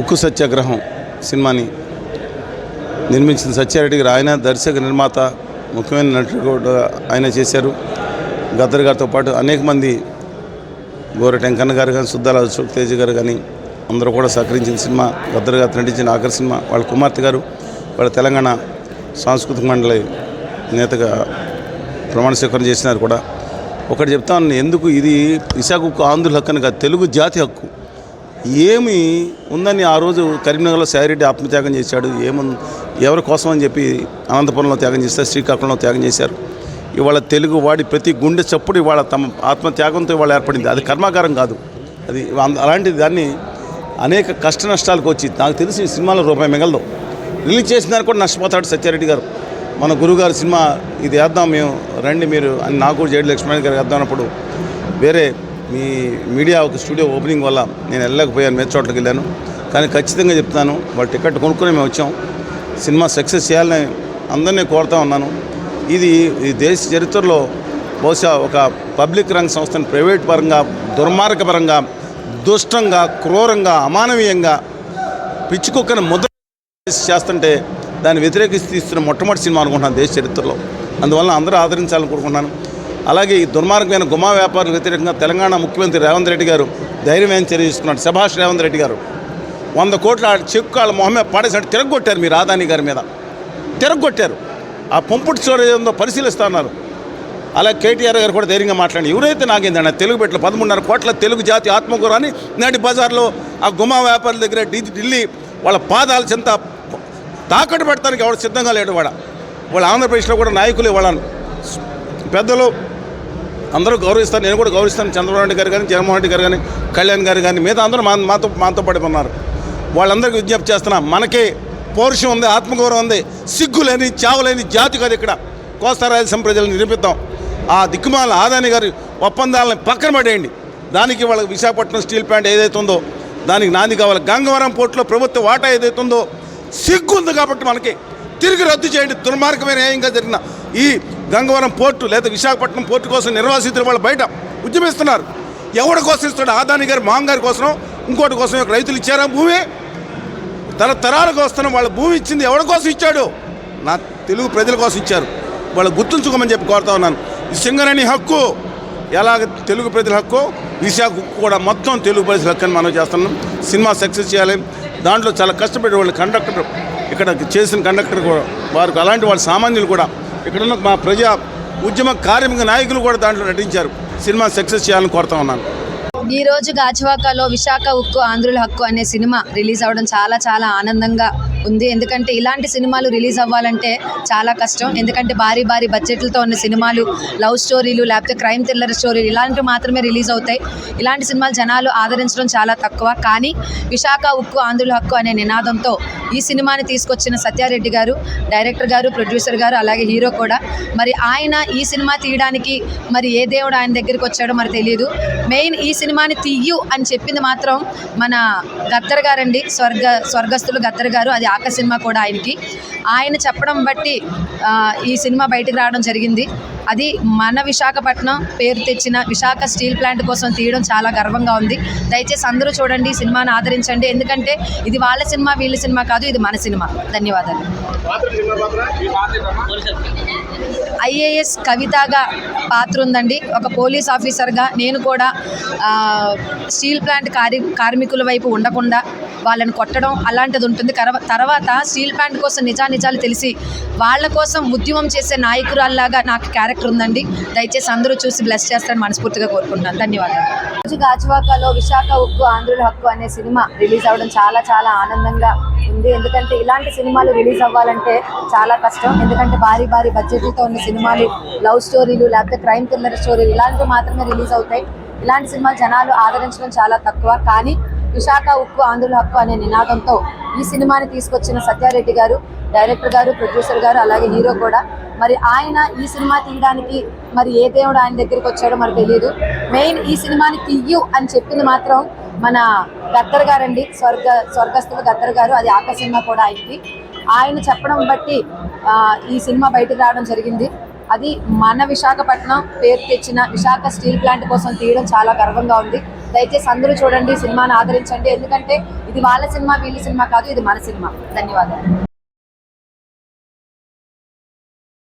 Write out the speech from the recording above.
ఉక్కు సత్యాగ్రహం సినిమాని నిర్మించిన సత్యారెడ్డి గారు ఆయన దర్శక నిర్మాత ముఖ్యమైన నటుడు కూడా ఆయన చేశారు. గద్దర్ గారితో పాటు అనేక మంది గోర టెంకన్న గారు కానీ సుద్దాల అశోక్ తేజ్ గారు కానీ అందరూ కూడా సహకరించిన సినిమా గద్దర్ గారు నటించిన ఆఖరి సినిమా వాళ్ళ కుమార్తె గారు వాళ్ళ తెలంగాణ సాంస్కృతిక మండలి నేతగా ప్రమాణ స్వీకరణ చేసినారు కూడా. ఒకటి చెప్తా ఉన్నాను ఎందుకు ఇది ఇసాకు ఆంధ్రుల హక్కు అని కాదు తెలుగు జాతి హక్కు. ఏమి ఉందని ఆ రోజు కరీంనగర్లో శారిరెడ్డి ఆత్మత్యాగం చేశాడు. ఏముంది ఎవరి కోసం అని చెప్పి అనంతపురంలో త్యాగం చేస్తారు శ్రీకాకుళంలో త్యాగం చేశారు. ఇవాళ తెలుగు వాడి ప్రతి గుండె చప్పుడు ఇవాళ తమ ఆత్మత్యాగంతో ఇవాళ ఏర్పడింది. అది కర్మాగారం కాదు. అది అలాంటిది దాన్ని అనేక కష్ట నష్టాలకు వచ్చి నాకు తెలిసి ఈ సినిమాలో రూపాయి మిగలదు. రిలీజ్ చేసిన దానికి కూడా నష్టపోతాడు సత్యారెడ్డి గారు. మన గురుగారు సినిమా ఇది వేద్దాం మేము రండి మీరు అని నాకు కూడా జేడి లక్ష్మణ్ గారు వేద్దాం అన్నప్పుడు వేరే మీ మీడియా ఒక స్టూడియో ఓపెనింగ్ వల్ల నేను వెళ్ళలేకపోయాను మీద చోట్లకి వెళ్ళాను. కానీ ఖచ్చితంగా చెప్తున్నాను వాళ్ళు టికెట్ కొనుక్కొని మేము వచ్చాం. సినిమా సక్సెస్ చేయాలని అందరినీ కోరుతా ఉన్నాను. ఇది ఈ దేశ చరిత్రలో బహుశా ఒక పబ్లిక్ రంగ సంస్థను ప్రైవేట్ పరంగా దుర్మార్గపరంగా దుష్టంగా క్రూరంగా అమానవీయంగా పిచ్చుకొక్కని ముద్ర చేస్తుంటే దాన్ని వ్యతిరేకిస్తూ తీస్తున్న మొట్టమొదటి సినిమా అనుకుంటున్నాను దేశ చరిత్రలో. అందువల్ల అందరూ ఆదరించాలని కోరుకుంటున్నాను. అలాగే ఈ దుర్మార్గమైన గుమా వ్యాపారులకు వ్యతిరేకంగా తెలంగాణ ముఖ్యమంత్రి రేవంత్ రెడ్డి గారు ధైర్యమైన చర్య తీసుకున్నాడు సుభాష్ రేవంత్ రెడ్డి గారు. వంద కోట్ల ఆ చెక్కు వాళ్ళ మొహమే పడేసినట్టు తిరగొట్టారు మీరు ఆదాని గారి మీద. తిరగొట్టారు. ఆ పంపుడు స్టోరేజ్ ఉందో పరిశీలిస్తా ఉన్నారు. అలాగే కేటీఆర్ గారు కూడా ధైర్యంగా మాట్లాడి ఎవరైతే నాగేందన్న తెలుగు పెట్టలు పదమూడున్నర కోట్ల తెలుగు జాతి ఆత్మగౌరవాన్ని నాటి బజార్లో ఆ గుమా వ్యాపారుల దగ్గర ఢిల్లీ వాళ్ళ పాదాల చెంత తాకట్టు పెట్టడానికి ఎవరు సిద్ధంగా లేడు వాడ? వాళ్ళ ఆంధ్రప్రదేశ్లో కూడా నాయకులు వాళ్ళను పెద్దలు అందరూ గౌరవిస్తారు. నేను కూడా గౌరవిస్తాను. చంద్రబాబు నాయుడు గారు కానీ జగన్మోహన్ రెడ్డి గారు కానీ కళ్యాణ్ గారు కానీ మిగతా అందరూ మా మాతో మాతో పడి ఉన్నారు. వాళ్ళందరికీ విజ్ఞప్తి చేస్తున్నా మనకే పౌరుషం ఉంది ఆత్మగౌరవం ఉంది సిగ్గులేని చావులేని జాతి కాదు ఇక్కడ. కోస్తా రాయలసీమ ప్రజలను నిరూపిద్దాం. ఆ దిక్కుమాల ఆదాని గారి ఒప్పందాలను పక్కన పడేయండి. దానికి వాళ్ళకి విశాఖపట్నం స్టీల్ ప్లాంట్ ఏదైతే ఉందో దానికి నాంది కావాలి. గంగవరం పోర్టులో ప్రభుత్వ వాటా ఏదైతే ఉందో సిగ్గు ఉంది కాబట్టి మనకి. తిరిగి రద్దు చేయండి. దుర్మార్గమైన న్యాయంగా జరిగిన ఈ గంగవరం పోర్టు లేదా విశాఖపట్నం పోర్టు కోసం నిర్వాసితులు వాళ్ళు బయట ఉద్యమిస్తున్నారు. ఎవరి కోసం ఇస్తాడు ఆదాని గారు మామ గారి కోసం ఇంకోటి కోసం రైతులు ఇచ్చారా భూమి? తరతరాలకు వస్తున్న వాళ్ళ భూమి ఇచ్చింది ఎవరి కోసం ఇచ్చాడు? నా తెలుగు ప్రజల కోసం ఇచ్చారు. వాళ్ళు గుర్తుంచుకోమని చెప్పి కోరుతా ఉన్నాను. ఈ సింగరేణి హక్కు ఎలాగ తెలుగు ప్రజల హక్కు? విశాఖ హక్కు కూడా మొత్తం తెలుగు ప్రజల హక్కు అని మనం చేస్తున్నాం. సినిమా సక్సెస్ చేయాలి. దాంట్లో చాలా కష్టపడే వాళ్ళు కండక్టర్ ఇక్కడ చేసిన కండక్టర్ కూడా వారికి అలాంటి వాళ్ళ సామాన్యులు కూడా ఇక్కడున్న మా ప్రజా ఉద్యమ కార్మిక నాయకులు కూడా దాంట్లో నటించారు. సినిమా సక్సెస్ చేయాలని కోరుతా ఉన్నాను. ఈ రోజు గాజువాకలో విశాఖ ఉక్కు ఆంధ్రుల హక్కు అనే సినిమా రిలీజ్ అవ్వడం చాలా చాలా ఆనందంగా ఉంది. ఎందుకంటే ఇలాంటి సినిమాలు రిలీజ్ అవ్వాలంటే చాలా కష్టం. ఎందుకంటే భారీ భారీ బడ్జెట్లతో ఉన్న సినిమాలు లవ్ స్టోరీలు లేకపోతే క్రైమ్ థ్రిల్లర్ స్టోరీలు ఇలాంటివి మాత్రమే రిలీజ్ అవుతాయి. ఇలాంటి సినిమాలు జనాలు ఆదరించడం చాలా తక్కువ. కానీ విశాఖ ఉక్కు ఆంధ్రుల హక్కు అనే నినాదంతో ఈ సినిమాని తీసుకొచ్చిన సత్యారెడ్డి గారు డైరెక్టర్ గారు ప్రొడ్యూసర్ గారు అలాగే హీరో కూడా. మరి ఆయన ఈ సినిమా తీయడానికి మరి ఏ దేవుడు ఆయన దగ్గరికి వచ్చాడో మరి తెలియదు మెయిన్ ఈ సినిమాని తీయు అని చెప్పింది మాత్రం మన గద్దర్ గారండి. స్వర్గ స్వర్గస్థులు గద్దర్ గారు. అది ఆక సినిమా కూడా ఆయనకి. ఆయన చెప్పడం బట్టి ఈ సినిమా బయటకు రావడం జరిగింది. అది మన విశాఖపట్నం పేరు తెచ్చిన విశాఖ స్టీల్ ప్లాంట్ కోసం తీయడం చాలా గర్వంగా ఉంది. దయచేసి అందరూ చూడండి ఈ సినిమాను ఆదరించండి. ఎందుకంటే ఇది వాళ్ళ సినిమా వీళ్ళ సినిమా కాదు ఇది మన సినిమా. ధన్యవాదాలు. ఐఏఎస్ కవితగా పాత్ర ఉందండి. ఒక పోలీస్ ఆఫీసర్గా నేను కూడా స్టీల్ ప్లాంట్ కార్మికుల వైపు ఉండకుండా వాళ్ళని కొట్టడం అలాంటిది ఉంటుంది. తర్వాత స్టీల్ ప్లాంట్ కోసం నిజానిజాలు తెలిసి వాళ్ళ కోసం ఉద్యమం చేసే నాయకురాల్లాగా నాకు క్యారెక్టర్ ఉందండి. దయచేసి అందరూ చూసి బ్లెస్ చేస్తారని మనస్ఫూర్తిగా కోరుకుంటున్నాను. ధన్యవాదాలు. రోజు గాజువాకలో విశాఖ ఉక్కు ఆంధ్రుల హక్కు అనే సినిమా రిలీజ్ అవ్వడం చాలా చాలా ఆనందంగా ఉంది. ఎందుకంటే ఇలాంటి సినిమాలు రిలీజ్ అవ్వాలంటే చాలా కష్టం. ఎందుకంటే భారీ భారీ బడ్జెట్లతో ఉన్న సినిమాలు లవ్ స్టోరీలు లేకపోతే క్రైమ్ థ్రిల్లర్ స్టోరీలు ఇలాంటివి మాత్రమే రిలీజ్ అవుతాయి. ఇలాంటి సినిమాలు జనాలు ఆదరించడం చాలా తక్కువ. కానీ విశాఖ ఉక్కు ఆంధ్రుల హక్కు అనే నినాదంతో ఈ సినిమాని తీసుకొచ్చిన సత్యారెడ్డి గారు డైరెక్టర్ గారు ప్రొడ్యూసర్ గారు అలాగే హీరో కూడా. మరి ఆయన ఈ సినిమా తీయడానికి మరి ఏ దేవుడు ఆయన దగ్గరికి వచ్చాడో మరి తెలియదు మెయిన్ ఈ సినిమాని తీయు అని చెప్పింది మాత్రం మన గద్దర్ గారండి. స్వర్గ స్వర్గస్థుల గద్దర్ గారు. అది ఆక సినిమా కూడా ఆయనకి. ఆయన చెప్పడం బట్టి ఈ సినిమా బయటకు రావడం జరిగింది. అది మన విశాఖపట్నం పేరు తెచ్చిన విశాఖ స్టీల్ ప్లాంట్ కోసం తీయడం చాలా గర్వంగా ఉంది. దయచేసి అందరూ చూడండి సినిమాను ఆదరించండి. ఎందుకంటే ఇది వాళ్ళ సినిమా వీళ్ళ సినిమా కాదు ఇది మన సినిమా. ధన్యవాదాలు.